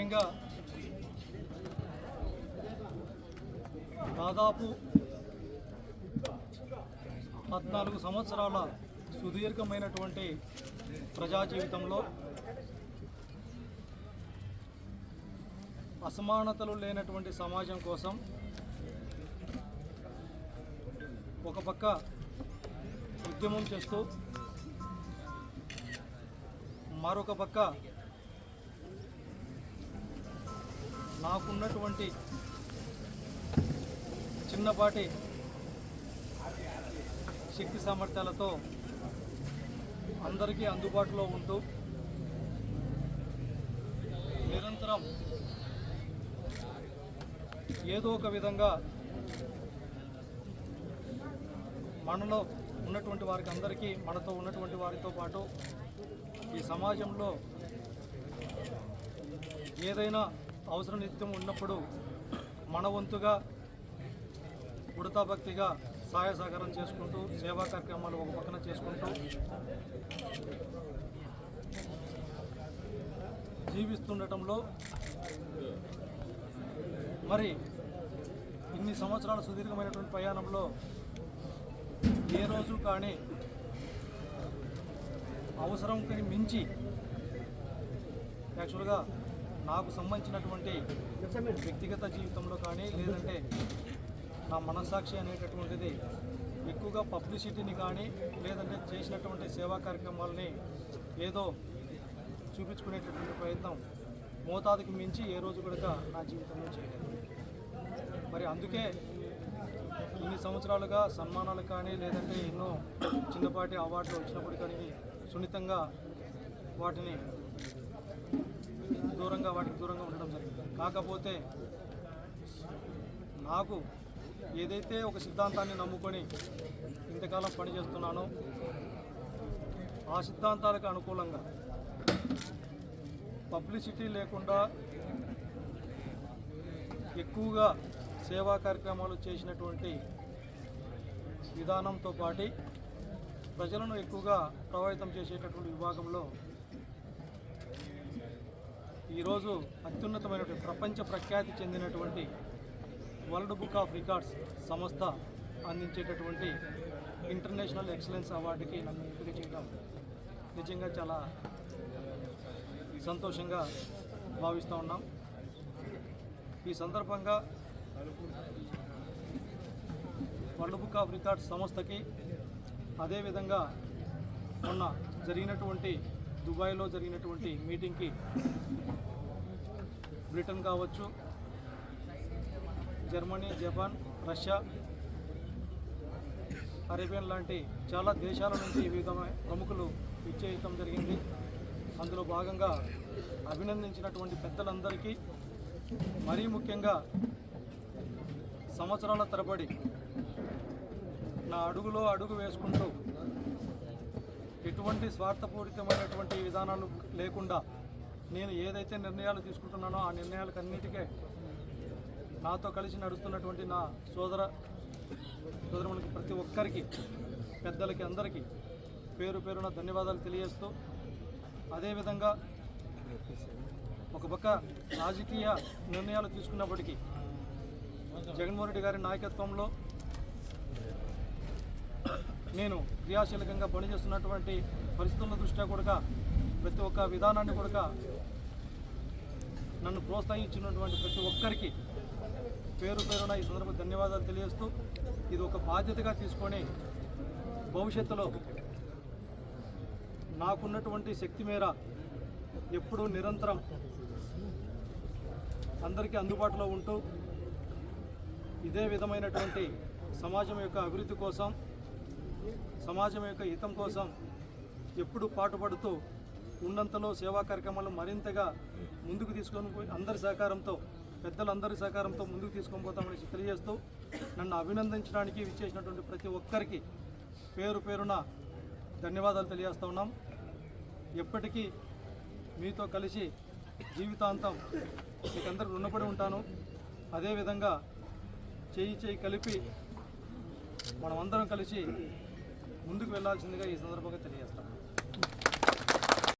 ముఖ్యంగా దాదాపు పద్నాలుగు సంవత్సరాల సుదీర్ఘమైనటువంటి ప్రజా జీవితంలో అసమానతలు లేనటువంటి సమాజం కోసం ఒక పక్క ఉద్యమం చేస్తూ మరొక పక్క నాకున్నటువంటి చిన్నపాటి శక్తి సామర్థ్యాలతో అందరికీ అందుబాటులో ఉంటూ నిరంతరం ఏదో ఒక విధంగా మనలో ఉన్నటువంటి వారికి అందరికీ మనతో ఉన్నటువంటి వారితో పాటు ఈ సమాజంలో ఏదైనా అవసరం నిత్యం ఉన్నప్పుడు మన వంతుగా ఉడతా భక్తిగా సహాయ సహకారం చేసుకుంటూ సేవా కార్యక్రమాలు ఒక పక్కన చేసుకుంటూ జీవిస్తుండటంలో మరి ఇన్ని సంవత్సరాల సుదీర్ఘమైనటువంటి ప్రయాణంలో ఏ రోజు కానీ అవసరంకి మించి యాక్చువల్గా నాకు సంబంధించినటువంటి వ్యక్తిగత జీవితంలో కానీ లేదంటే నా మనస్సాక్షి అనేటటువంటిది ఎక్కువగా పబ్లిసిటీని కానీ లేదంటే చేసినటువంటి సేవా కార్యక్రమాలని ఏదో చూపించుకునేటటువంటి ప్రయత్నం మోతాదుకి మించి ఏ రోజు కూడా నా జీవితంలో చేయలేదు. మరి అందుకే ఇన్ని సంవత్సరాలుగా సన్మానాలు కానీ లేదంటే ఎన్నో చిన్నపాటి అవార్డులు వచ్చినప్పుడు కానీ సున్నితంగా వాటిని దూరంగా వాటికి దూరంగా ఉండడం జరిగింది. కాకపోతే నాకు ఏదైతే ఒక సిద్ధాంతాన్ని నమ్ముకొని ఇంతకాలం పనిచేస్తున్నానో ఆ సిద్ధాంతాలకు అనుకూలంగా పబ్లిసిటీ లేకుండా ఎక్కువగా సేవా కార్యక్రమాలు చేసినటువంటి విధానంతో పాటు ప్రజలను ఎక్కువగా ప్రభావితం చేసేటటువంటి విభాగంలో ఈరోజు అత్యున్నతమైనటువంటి ప్రపంచ ప్రఖ్యాతి చెందినటువంటి వరల్డ్ బుక్ ఆఫ్ రికార్డ్స్ సంస్థ అందించేటటువంటి ఇంటర్నేషనల్ ఎక్సలెన్స్ అవార్డుకి నన్ను ఎంపిక చేయడం నిజంగా చాలా సంతోషంగా భావిస్తూ ఉన్నాం. ఈ సందర్భంగా వరల్డ్ బుక్ ఆఫ్ రికార్డ్స్ సంస్థకి అదేవిధంగా మొన్న జరిగినటువంటి దుబాయ్లో జరిగినటువంటి మీటింగ్కి బ్రిటన్ కావచ్చు జర్మనీ జపాన్ రష్యా అరేబియన్ లాంటి చాలా దేశాల నుంచి వివిధ ప్రముఖులు విచ్చేయటం జరిగింది. అందులో భాగంగా అభినందించినటువంటి పెద్దలందరికీ మరీ ముఖ్యంగా సంవత్సరాల తరబడి నా అడుగులో అడుగు వేసుకుంటూ ఎటువంటి స్వార్థపూరితమైనటువంటి విధానాలు లేకుండా నేను ఏదైతే నిర్ణయాలు తీసుకుంటున్నానో ఆ నిర్ణయాలకు నాతో కలిసి నడుస్తున్నటువంటి నా సోదర సోదరునికి ప్రతి ఒక్కరికి పెద్దలకి అందరికీ పేరు పేరున ధన్యవాదాలు తెలియజేస్తూ అదేవిధంగా ఒక పక్క రాజకీయ నిర్ణయాలు తీసుకున్నప్పటికీ జగన్మోహన్ రెడ్డి గారి నాయకత్వంలో నేను క్రియాశీలకంగా పనిచేస్తున్నటువంటి పరిస్థితుల దృష్ట్యా కూడా ప్రతి ఒక్క విధానాన్ని కూడా నన్ను ప్రోత్సహించినటువంటి ప్రతి ఒక్కరికి పేరు పేరున ఈ సందర్భంగా ధన్యవాదాలు తెలియజేస్తూ ఇది ఒక బాధ్యతగా తీసుకొని భవిష్యత్తులో నాకున్నటువంటి శక్తి మేర ఎప్పుడూ నిరంతరం అందరికీ అందుబాటులో ఉంటూ ఇదే విధమైనటువంటి సమాజం యొక్క అభివృద్ధి కోసం సమాజం యొక్క హితం కోసం ఎప్పుడు పాటుపడుతూ ఉన్నంతలో సేవా కార్యక్రమాలు మరింతగా ముందుకు తీసుకొని పోయి అందరి సహకారంతో పెద్దలందరి సహకారంతో ముందుకు తీసుకొని పోతామని తెలియజేస్తూ నన్ను అభినందించడానికి విచ్చేసినటువంటి ప్రతి ఒక్కరికి పేరు పేరున ధన్యవాదాలు తెలియజేస్తూ ఉన్నాం. ఎప్పటికీ మీతో కలిసి జీవితాంతం మీకందరికి రుణపడి ఉంటాను. అదేవిధంగా చేయి చేయి కలిపి మనమందరం కలిసి ముందుకు వెళ్ళాల్సిందిగా ఈ సందర్భంగా తెలియజేస్తాను.